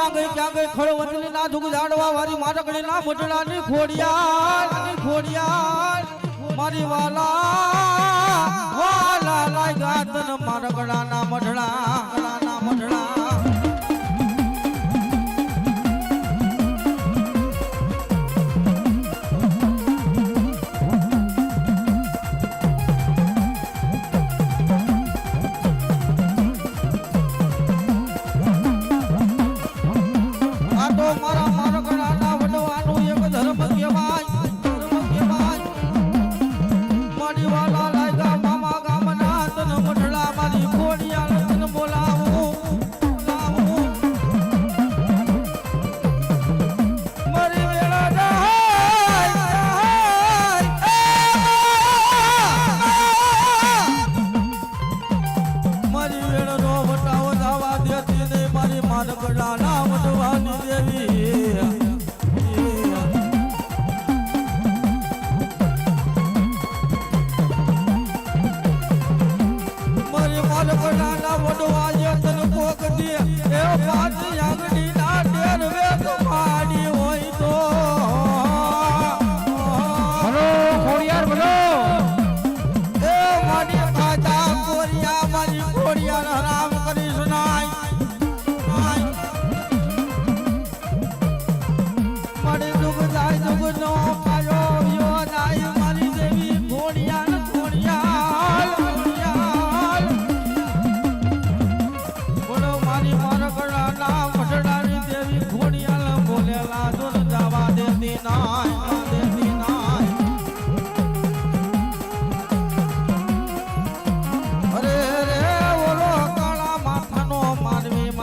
ક્યાં ગઈ ક્યાં ગઈ ખડો વચની ના ધુક જાડવા વારી મારકડી ના મોટડા ની ખોડિયાર ની ખોડિયાર, મારી વાલા વાલા લાય ગાતન મારકડા ના મઢડા ના મઢડા.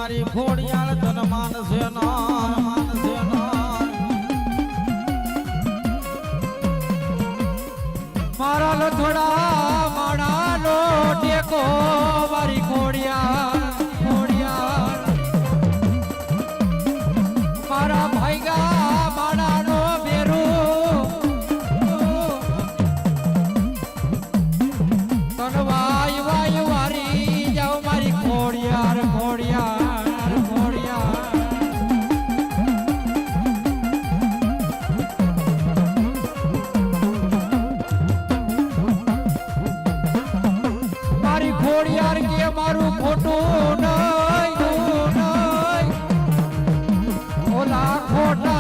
મારી ઘોડિયાળ ધનમાન સેના What?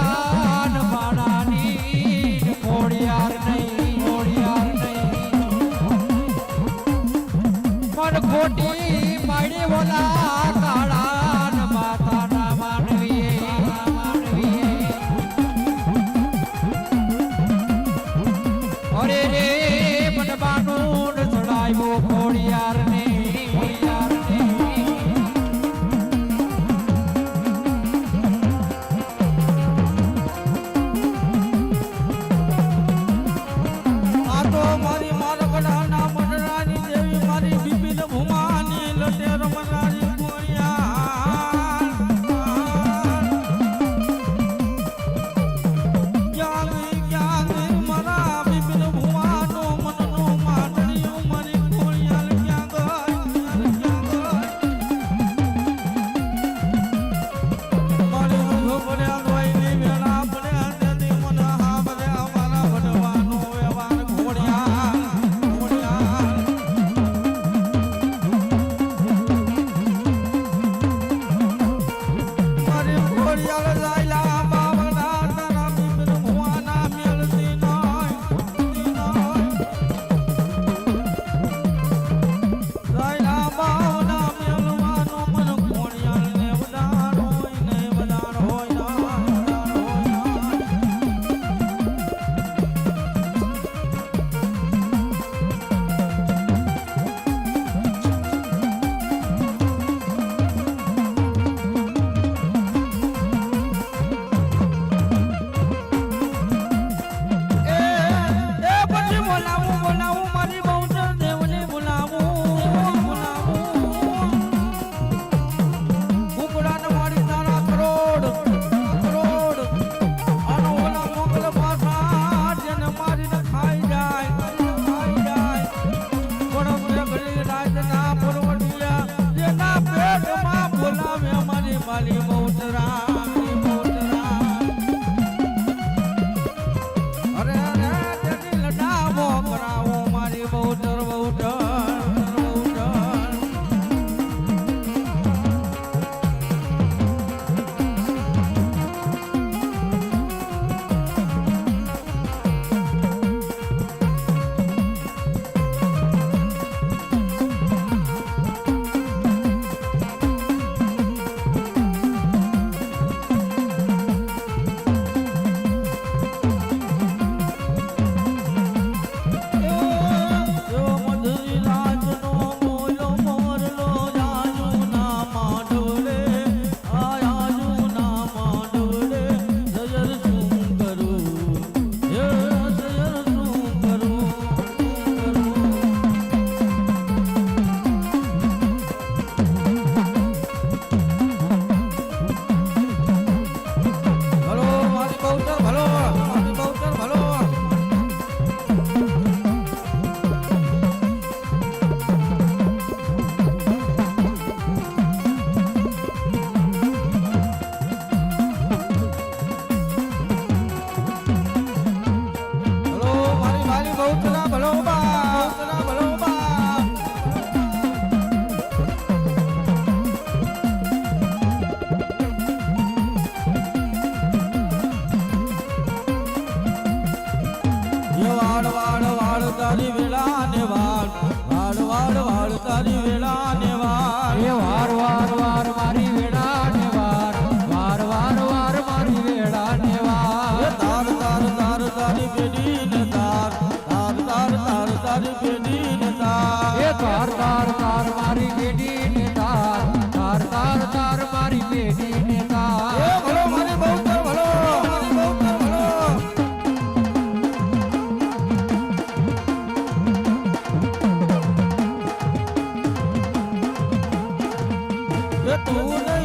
તારી વેળા ને વાળ વાળ વાળ વાળ તારી વેળા ને વાળ એ વાર વાર વાર મારી વેળા ને 怎么